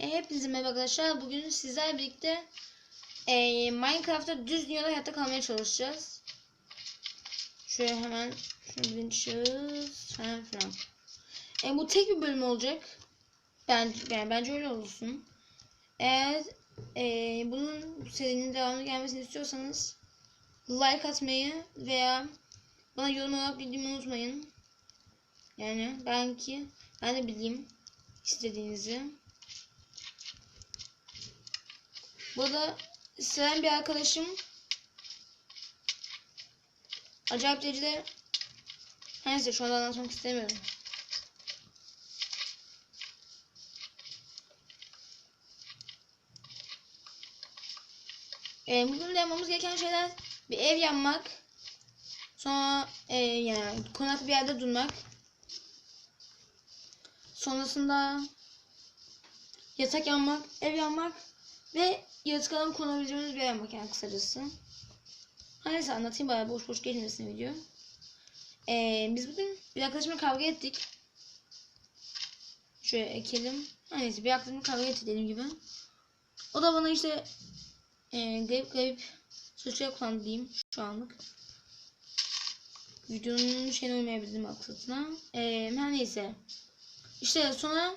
Hepinize merhaba arkadaşlar. Bugün sizlerle birlikte eee, Minecraft'ta düz dünyada hayatta kalmaya çalışacağız. Şöyle hemen şunu şahıs falan filan. E, bu tek bir bölüm olacak. Ben, yani bence öyle olsun. Eğer eee, bunun bu serinin devamlı gelmesini istiyorsanız like atmayı veya bana yorum olarak bildiğimi unutmayın. Yani belki ben de bileyim istediğinizi. Burada seven bir arkadaşım acayip derecede neyse şu anda anlatmak istemiyorum. Ee, bugün de yapmamız gereken şeyler bir ev yapmak sonra e, yani konak bir yerde durmak sonrasında yatak yapmak ev yapmak ve yaratıklardan kullanabileceğimiz bir yer yani kısacası. Ha neyse anlatayım bayağı boş boş geçmesin video. Ee, biz bugün bir arkadaşımla kavga ettik. Şöyle ekelim. Ha neyse bir arkadaşımla kavga ettik dediğim gibi. O da bana işte e, garip garip sözcükler kullandı diyeyim şu anlık. Videonun şeyine uymayabilirim maksatına. Ee, her neyse. İşte sonra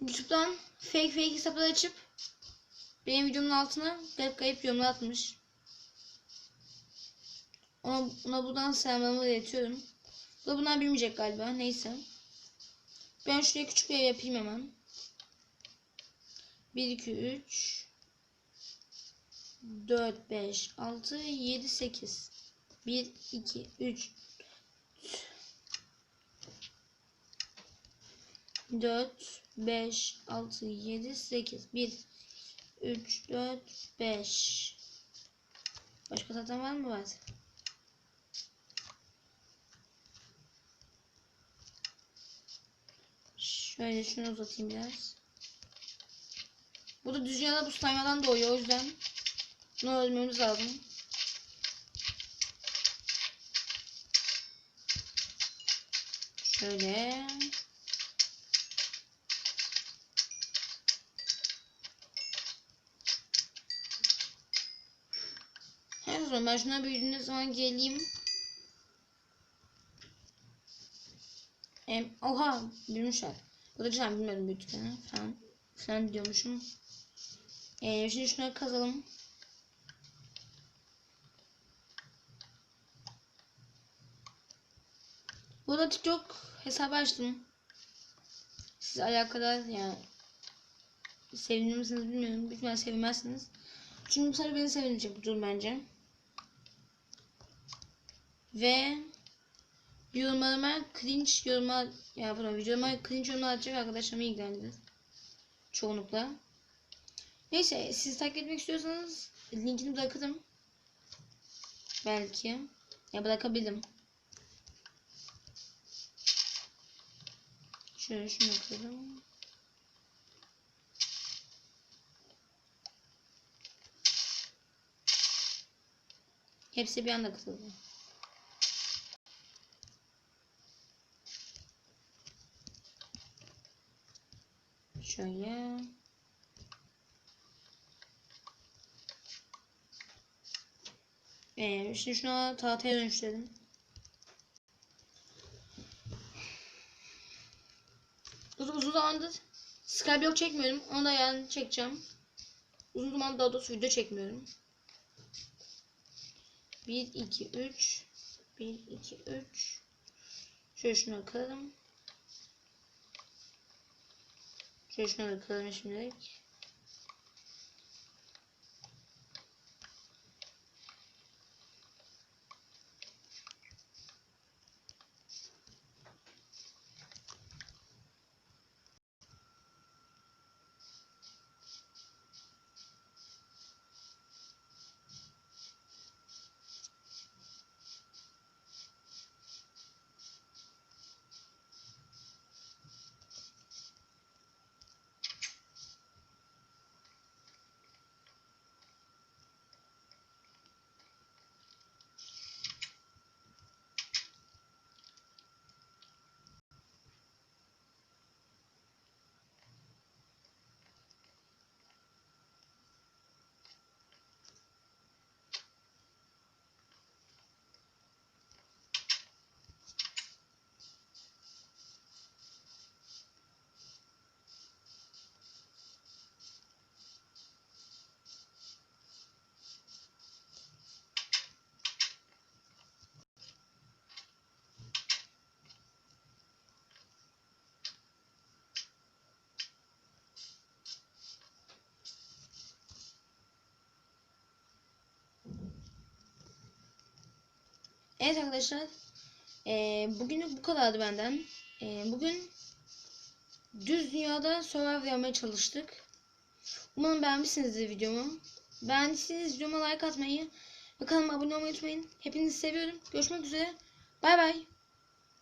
YouTube'dan fake fake hesaplar açıp benim videomun altına garip garip yorumlar atmış. Ona, ona buradan selamlarımı iletiyorum. Bu da bunlar bilmeyecek galiba. Neyse. Ben şuraya küçük bir ev yapayım hemen. 1, 2, 3 4, 5, 6, 7, 8 1, 2, 3 4, 5, 6, 7, 8 1, 3, 4, 5 Başka zaten var mı? Var. Şöyle şunu uzatayım biraz. Bu da dünyada bu slime'dan doğuyor o yüzden bunu öldürmemiz lazım. Şöyle. Zaman ben şuna büyüdüğünde zaman geleyim. Em, oha büyümüşler. Bu da güzel bilmiyordum büyüdüklerini falan. Falan diyormuşum. Ee, şimdi şunları kazalım. Burada TikTok hesabı açtım. Siz alakadar yani sevinir misiniz bilmiyorum. İhtimalle sevinmezsiniz. Çünkü bu sefer beni sevinecek bu durum bence. Ve yorumlarıma cringe yorumlar ya pardon videoma cringe yorumlar atacak arkadaşlarımı ilgilendirir. Çoğunlukla. Neyse siz takip etmek istiyorsanız linkini bırakırım. Belki. Ya bırakabilirim. Şöyle şunu yapalım. Hepsi bir anda kısıldı. Şöyle. Ee, şimdi şuna tahtaya dönüştürelim. Uzun, uzun zamandır Skyblock çekmiyorum. Onu da yani çekeceğim. Uzun zaman daha doğrusu video çekmiyorum. 1, 2, 3 1, 2, 3 Şöyle şunu kıralım. Şöyle şunu kıralım şimdilik. Evet arkadaşlar. Ee, bugünlük bu kadardı benden. Ee, bugün düz dünyada survival yapmaya çalıştık. Umarım beğenmişsinizdir videomu. Beğendiyseniz videoma like atmayı ve kanalıma abone olmayı unutmayın. Hepinizi seviyorum. Görüşmek üzere. Bay bay.